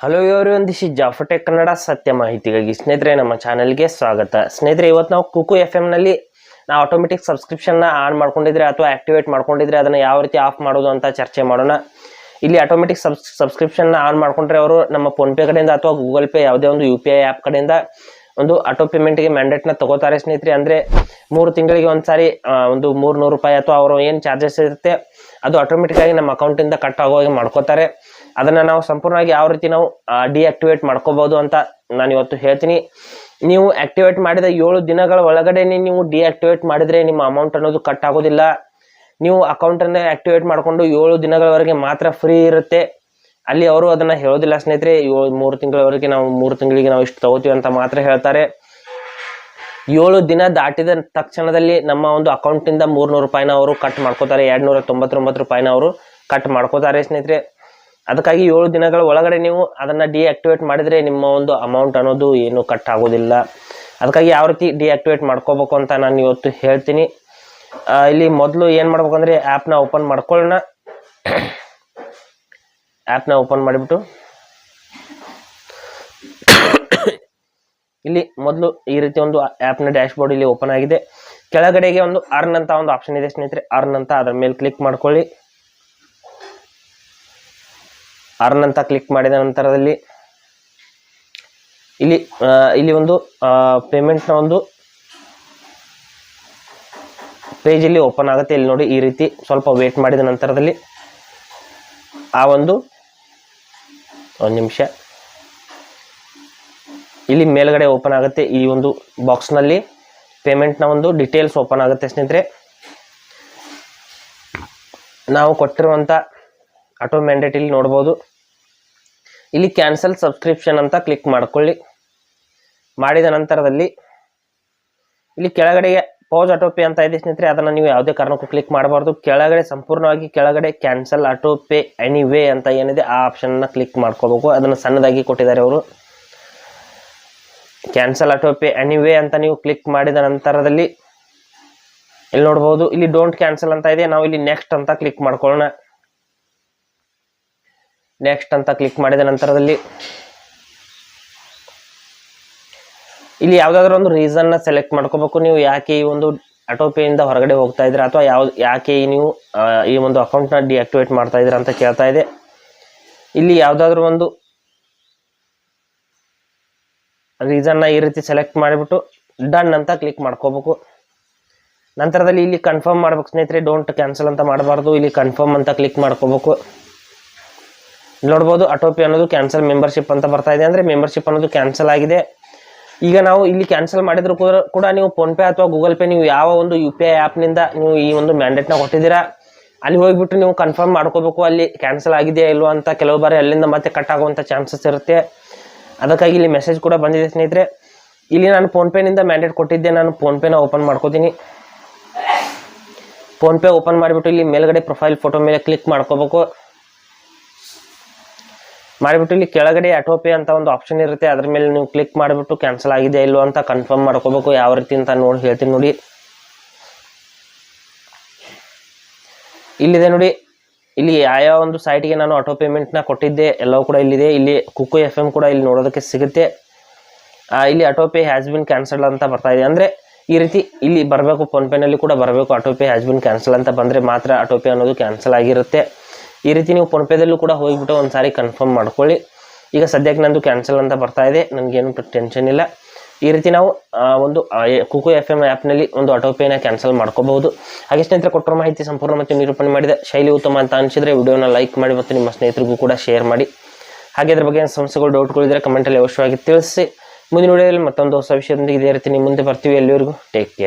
Hello ಇವರು ಒಂದಿಶಿ ಜಾಫಟೆ ಕನ್ನಡ ಸತ್ಯ ಮಾಹಿತಿಗಾಗಿ ಸ್ನೇಹಿತರೆ, ನಮ್ಮ ಚಾನಲ್ಗೆ ಸ್ವಾಗತ. ಸ್ನೇಹಿತರೆ, ಇವತ್ತು ನಾವು ಕುಕು ಎಫ್ ಎಮ್ನಲ್ಲಿ ನಾವು ಆಟೋಮೆಟಿಕ್ ಸಬ್ಸ್ಕ್ರಿಪ್ಷನ್ನ ಆನ್ ಮಾಡ್ಕೊಂಡಿದ್ರೆ ಅಥವಾ ಆಕ್ಟಿವೇಟ್ ಮಾಡ್ಕೊಂಡಿದ್ರೆ ಅದನ್ನು ಯಾವ ರೀತಿ ಆಫ್ ಮಾಡೋದು ಅಂತ ಚರ್ಚೆ ಮಾಡೋಣ. ಇಲ್ಲಿ ಆಟೋಮೆಟಿಕ್ ಸಬ್ಸ್ ಸಬ್ಸ್ಕ್ರಿಪ್ಷನ್ನ ಆನ್ ಮಾಡ್ಕೊಂಡ್ರೆ ಅವರು ನಮ್ಮ ಫೋನ್ಪೇ ಕಡೆಯಿಂದ ಅಥವಾ ಗೂಗಲ್ ಪೇ ಯಾವುದೇ ಒಂದು ಯು ಪಿ ಐ ಆ್ಯಪ್ ಕಡೆಯಿಂದ ಒಂದು ಆಟೋ ಪೇಮೆಂಟ್ಗೆ ಮ್ಯಾಂಡೇಟ್ನ ತಗೋತಾರೆ ಸ್ನೇಹಿತರೆ. ಅಂದರೆ ಮೂರು ತಿಂಗಳಿಗೆ ಒಂದು ಸಾರಿ ಒಂದು ಮೂರು ನೂರು ರೂಪಾಯಿ ಅಥವಾ ಅವರು ಏನು ಚಾರ್ಜಸ್ ಇರುತ್ತೆ, ಅದು ಆಟೋಮೆಟಿಕ್ಕಾಗಿ ನಮ್ಮ ಅಕೌಂಟಿಂದ ಕಟ್ ಆಗೋ ಹಾಗೆ ಮಾಡ್ಕೋತಾರೆ. ಅದನ್ನು ನಾವು ಸಂಪೂರ್ಣವಾಗಿ ಯಾವ ರೀತಿ ನಾವು ಡಿಆಕ್ಟಿವೇಟ್ ಮಾಡ್ಕೋಬಹುದು ಅಂತ ನಾನು ಇವತ್ತು ಹೇಳ್ತೀನಿ. ನೀವು ಆಕ್ಟಿವೇಟ್ ಮಾಡಿದ ಏಳು ದಿನಗಳ ಒಳಗಡೆ ನೀವು ಡಿಆಕ್ಟಿವೇಟ್ ಮಾಡಿದ್ರೆ ನಿಮ್ಮ ಅಮೌಂಟ್ ಅನ್ನೋದು ಕಟ್ ಆಗೋದಿಲ್ಲ. ನೀವು ಅಕೌಂಟನ್ನು ಆಕ್ಟಿವೇಟ್ ಮಾಡಿಕೊಂಡು ಏಳು ದಿನಗಳವರೆಗೆ ಮಾತ್ರ ಫ್ರೀ ಇರುತ್ತೆ. ಅಲ್ಲಿ ಅವರು ಅದನ್ನ ಹೇಳೋದಿಲ್ಲ ಸ್ನೇಹಿತರೆ ಮೂರು ತಿಂಗಳವರೆಗೆ ನಾವು, ಮೂರು ತಿಂಗಳಿಗೆ ನಾವು ಇಷ್ಟು ತಗೋತೀವಿ ಅಂತ ಮಾತ್ರ ಹೇಳ್ತಾರೆ. ಏಳು ದಿನ ದಾಟಿದ ತಕ್ಷಣದಲ್ಲಿ ನಮ್ಮ ಒಂದು ಅಕೌಂಟಿಂದ ಮೂರ್ನೂರು ರೂಪಾಯಿನ ಅವರು ಕಟ್ ಮಾಡ್ಕೋತಾರೆ. ಎರಡು ನೂರ ತೊಂಬತ್ತೊಂಬತ್ತು ರೂಪಾಯಿನ ಅವರು ಕಟ್ ಮಾಡ್ಕೋತಾರೆ ಸ್ನೇಹಿತರೆ. ಅದಕ್ಕಾಗಿ ಏಳು ದಿನಗಳ ಒಳಗಡೆ ನೀವು ಅದನ್ನ ಡಿಆಕ್ಟಿವೇಟ್ ಮಾಡಿದರೆ ನಿಮ್ಮ ಒಂದು ಅಮೌಂಟ್ ಅನ್ನೋದು ಏನು ಕಟ್ ಆಗೋದಿಲ್ಲ. ಅದಕ್ಕಾಗಿ ಯಾವ ರೀತಿ ಡಿಆಕ್ಟಿವೇಟ್ ಮಾಡ್ಕೋಬೇಕು ಅಂತ ನಾನು ಇವತ್ತು ಹೇಳ್ತೀನಿ. ಇಲ್ಲಿ ಮೊದಲು ಏನು ಮಾಡ್ಬೇಕಂದ್ರೆ ಆ್ಯಪ್ನ ಓಪನ್ ಮಾಡ್ಕೊಳ್ಳೋಣ. ಆ್ಯಪ್ನ ಓಪನ್ ಮಾಡಿಬಿಟ್ಟು. ಇಲ್ಲಿ ಮೊದಲು ಈ ರೀತಿ ಒಂದು ಆ್ಯಪ್ನ ಡ್ಯಾಶ್ ಬೋರ್ಡ್ ಇಲ್ಲಿ ಓಪನ್ ಆಗಿದೆ. ಕೆಳಗಡೆಗೆ ಒಂದು ಅರ್ನ್ ಅಂತ ಒಂದು ಆಪ್ಷನ್ ಇದೆ ಸ್ನೇಹಿತರೆ. ಅರ್ನ್ ಅಂತ ಅದರ ಮೇಲೆ ಕ್ಲಿಕ್ ಮಾಡ್ಕೊಳ್ಳಿ. ಅರ್ನ್ ಅಂತ ಕ್ಲಿಕ್ ಮಾಡಿದ ನಂತರದಲ್ಲಿ ಇಲ್ಲಿ ಇಲ್ಲಿ ಒಂದು ಪೇಮೆಂಟ್ನ ಒಂದು ಪೇಜ್ ಇಲ್ಲಿ ಓಪನ್ ಆಗುತ್ತೆ. ಇಲ್ಲಿ ನೋಡಿ ಈ ರೀತಿ ಸ್ವಲ್ಪ ವೇಟ್ ಮಾಡಿದ ನಂತರದಲ್ಲಿ ಆ ಒಂದು ಒಂದು ನಿಮಿಷ. ಇಲ್ಲಿ ಮೇಲ್ಗಡೆ ಓಪನ್ ಆಗುತ್ತೆ ಈ ಒಂದು ಬಾಕ್ಸ್ನಲ್ಲಿ ಪೇಮೆಂಟ್ನ ಒಂದು ಡೀಟೇಲ್ಸ್ ಓಪನ್ ಆಗುತ್ತೆ ಸ್ನೇಹಿತರೆ. ನಾವು ಕೊಟ್ಟಿರುವಂಥ ಆಟೋ ಮ್ಯಾಂಡೇಟ್ ಇಲ್ಲಿ ನೋಡ್ಬೋದು. ಇಲ್ಲಿ ಕ್ಯಾನ್ಸಲ್ ಸಬ್ಸ್ಕ್ರಿಪ್ಷನ್ ಅಂತ ಕ್ಲಿಕ್ ಮಾಡ್ಕೊಳ್ಳಿ. ಮಾಡಿದ ನಂತರದಲ್ಲಿ ಇಲ್ಲಿ ಕೆಳಗಡೆಗೆ ಪೌಸ್ ಆಟೋ ಪೇ ಅಂತ ಇದೆ ಸ್ನೇಹಿತರೆ, ಅದನ್ನು ನೀವು ಯಾವುದೇ ಕಾರಣಕ್ಕೂ ಕ್ಲಿಕ್ ಮಾಡಬಾರ್ದು. ಕೆಳಗಡೆ ಸಂಪೂರ್ಣವಾಗಿ ಕೆಳಗಡೆ ಕ್ಯಾನ್ಸಲ್ ಆಟೋ ಪೇ ಎನಿವೇ ಅಂತ ಏನಿದೆ, ಆ ಆಪ್ಷನ್ನ ಕ್ಲಿಕ್ ಮಾಡ್ಕೋಬೇಕು. ಅದನ್ನು ಸಣ್ಣದಾಗಿ ಕೊಟ್ಟಿದ್ದಾರೆ ಅವರು. ಕ್ಯಾನ್ಸಲ್ ಆಟೋ ಪೇ ಎನಿವೇ ಅಂತ ನೀವು ಕ್ಲಿಕ್ ಮಾಡಿದ ನಂತರದಲ್ಲಿ ಇಲ್ಲಿ ನೋಡ್ಬೋದು. ಇಲ್ಲಿ ಡೋಂಟ್ ಕ್ಯಾನ್ಸಲ್ ಅಂತ ಇದೆ. ನಾವು ಇಲ್ಲಿ ನೆಕ್ಸ್ಟ್ ಅಂತ ಕ್ಲಿಕ್ ಮಾಡ್ಕೊಳ್ಳೋಣ. ನೆಕ್ಸ್ಟ್ ಅಂತ ಕ್ಲಿಕ್ ಮಾಡಿದ ನಂತರದಲ್ಲಿ ಇಲ್ಲಿ ಯಾವುದಾದ್ರೂ ಒಂದು ರೀಸನ್ನ ಸೆಲೆಕ್ಟ್ ಮಾಡ್ಕೋಬೇಕು. ನೀವು ಯಾಕೆ ಈ ಒಂದು ಆಟೋ ಪೇಯಿಂದ ಹೊರಗಡೆ ಹೋಗ್ತಾ ಇದ್ದೀರಾ? ಅಥವಾ ಯಾವ ಯಾಕೆ ನೀವು ಈ ಒಂದು ಅಕೌಂಟ್ನ ಡಿಆಕ್ಟಿವೇಟ್ ಮಾಡ್ತಾ ಇದ್ದೀರಾ ಅಂತ ಕೇಳ್ತಾ ಇದೆ. ಇಲ್ಲಿ ಯಾವುದಾದ್ರೂ ಒಂದು ರೀಸನ್ನ ಈ ರೀತಿ ಸೆಲೆಕ್ಟ್ ಮಾಡಿಬಿಟ್ಟು ಡನ್ ಅಂತ ಕ್ಲಿಕ್ ಮಾಡ್ಕೋಬೇಕು. ನಂತರದಲ್ಲಿ ಇಲ್ಲಿ ಕನ್ಫರ್ಮ್ ಮಾಡ್ಬೇಕು ಸ್ನೇಹಿತರೆ ಡೋಂಟ್ ಕ್ಯಾನ್ಸಲ್ ಅಂತ ಮಾಡಬಾರ್ದು. ಇಲ್ಲಿ ಕನ್ಫರ್ಮ್ ಅಂತ ಕ್ಲಿಕ್ ಮಾಡ್ಕೋಬೇಕು. ನೋಡ್ಬೋದು ಅಟೋಪಿ ಅನ್ನೋದು ಕ್ಯಾನ್ಸಲ್ ಮೆಂಬರ್ಶಿಪ್ ಅಂತ ಬರ್ತಾ ಇದೆ ಅಂದರೆ ಮೆಂಬರ್ಶಿಪ್ ಅನ್ನೋದು ಕ್ಯಾನ್ಸಲ್ ಆಗಿದೆ. ಈಗ ನಾವು ಇಲ್ಲಿ ಕ್ಯಾನ್ಸಲ್ ಮಾಡಿದ್ರು ಕೂಡ ನೀವು ಫೋನ್ಪೇ ಅಥವಾ ಗೂಗಲ್ ಪೇ ನೀವು ಯಾವ ಒಂದು ಯು ಪಿ ಐ ಆ್ಯಪ್ನಿಂದ ನೀವು ಈ ಒಂದು ಮ್ಯಾಂಡೇಟ್ನ ಕೊಟ್ಟಿದ್ದೀರಾ, ಅಲ್ಲಿ ಹೋಗಿಬಿಟ್ಟು ನೀವು ಕನ್ಫರ್ಮ್ ಮಾಡ್ಕೋಬೇಕು ಅಲ್ಲಿ ಕ್ಯಾನ್ಸಲ್ ಆಗಿದೆಯಾ ಇಲ್ಲೋ ಅಂತ ಕೆಲವು ಬಾರಿ ಅಲ್ಲಿಂದ ಮತ್ತೆ ಕಟ್ ಆಗುವಂಥ ಚಾನ್ಸಸ್ ಇರುತ್ತೆ. ಅದಕ್ಕಾಗಿ ಇಲ್ಲಿ ಮೆಸೇಜ್ ಕೂಡ ಬಂದಿದೆ ಸ್ನೇಹಿತರೆ. ಇಲ್ಲಿ ನಾನು ಫೋನ್ಪೇನಿಂದ ಮ್ಯಾಂಡೇಟ್ ಕೊಟ್ಟಿದ್ದೆ, ನಾನು ಫೋನ್ಪೇನ ಓಪನ್ ಮಾಡ್ಕೋತೀನಿ. ಫೋನ್ಪೇ ಓಪನ್ ಮಾಡಿಬಿಟ್ಟು ಇಲ್ಲಿ ಮೇಲ್ಗಡೆ ಪ್ರೊಫೈಲ್ ಫೋಟೋ ಮೇಲೆ ಕ್ಲಿಕ್ ಮಾಡ್ಕೋಬೇಕು. ಮಾಡಿಬಿಟ್ಟು ಇಲ್ಲಿ ಕೆಳಗಡೆ ಆಟೋ ಪೇ ಅಂತ ಒಂದು ಆಪ್ಷನ್ ಇರುತ್ತೆ. ಅದ್ರ ಮೇಲೆ ನೀವು ಕ್ಲಿಕ್ ಮಾಡಿಬಿಟ್ಟು ಕ್ಯಾನ್ಸಲ್ ಆಗಿದೆ ಇಲ್ಲೋ ಅಂತ ಕನ್ಫರ್ಮ್ ಮಾಡ್ಕೋಬೇಕು. ಯಾವ ರೀತಿ ಅಂತ ನೋಡಿ ಹೇಳ್ತೀನಿ ನೋಡಿ. ಇಲ್ಲಿದೆ ನೋಡಿ. ಇಲ್ಲಿ ಯಾವ ಒಂದು ಸೈಟ್ಗೆ ನಾನು ಆಟೋ ಪೇಮೆಂಟ್ನ ಕೊಟ್ಟಿದ್ದೆ. ಎಲ್ಲವೂ ಕೂಡ ಇಲ್ಲಿದೆ. ಇಲ್ಲಿ ಕುಕ್ಕು ಎಫ್ ಎಂ ಕೂಡ ಇಲ್ಲಿ ನೋಡೋದಕ್ಕೆ ಸಿಗುತ್ತೆ. ಇಲ್ಲಿ auto pay has been cancel ಅಂತ ಬರ್ತಾ ಇದೆ. ಅಂದರೆ ಈ ರೀತಿ ಇಲ್ಲಿ ಬರಬೇಕು ಫೋನ್ಪೇನಲ್ಲಿ ಕೂಡ ಬರಬೇಕು. Auto pay has been cancel ಅಂತ ಬಂದರೆ ಮಾತ್ರ ಆಟೋ ಪೇ ಅನ್ನೋದು ಕ್ಯಾನ್ಸಲ್ ಆಗಿರುತ್ತೆ. ಈ ರೀತಿ ನೀವು ಫೋನ್ಪೇದಲ್ಲೂ ಕೂಡ ಹೋಗಿಬಿಟ್ಟು ಒಂದು ಸಾರಿ ಕನ್ಫರ್ಮ್ ಮಾಡ್ಕೊಳ್ಳಿ. ಈಗ ಸದ್ಯಕ್ಕೆ ನಂದು ಕ್ಯಾನ್ಸಲ್ ಅಂತ ಬರ್ತಾ ಇದೆ ನನಗೇನು ಟೆನ್ಷನ್ ಇಲ್ಲ. ಈ ರೀತಿ ನಾವು ಒಂದು ಕುಕು ಎಫ್ ಎಂ ಆ್ಯಪ್ನಲ್ಲಿ ಒಂದು ಆಟೋ ಪೇನ ಕ್ಯಾನ್ಸಲ್ ಮಾಡ್ಕೋಬಹುದು. ಹಾಗೆ ಸ್ನೇಹಿತರೆ, ಕೊಟ್ಟಿರೋ ಮಾಹಿತಿ ಸಂಪೂರ್ಣ ಮತ್ತು ನಿರೂಪಣೆ ಮಾಡಿದ. ಶೈಲಿ ಉತ್ತಮ ಅಂತ ಅನಿಸಿದರೆ ವಿಡಿಯೋನ ಲೈಕ್ ಮಾಡಿ ಮತ್ತು ನಿಮ್ಮ ಸ್ನೇಹಿತರಿಗೂ ಕೂಡ ಶೇರ್ ಮಾಡಿ. ಹಾಗೆ ಅದ್ರ ಬಗ್ಗೆ ಸಂಸ್ಥೆಗಳು ಡೌಟ್ಗಳಿದ್ರೆ ಕಮೆಂಟಲ್ಲಿ ಅವಶ್ಯವಾಗಿ ತಿಳಿಸಿ. ಮುಂದಿನ ವಿಡಿಯೋದಲ್ಲಿ ಮತ್ತೊಂದು ಹೊಸ ವಿಷಯದೊಂದಿಗೆ ಇದೇ ರೀತಿ ನಿಮ್ಮ ಮುಂದೆ ಬರ್ತೀವಿ. ಎಲ್ಲಿವರೆಗೂ ಟೇಕ್ ಕೇರ್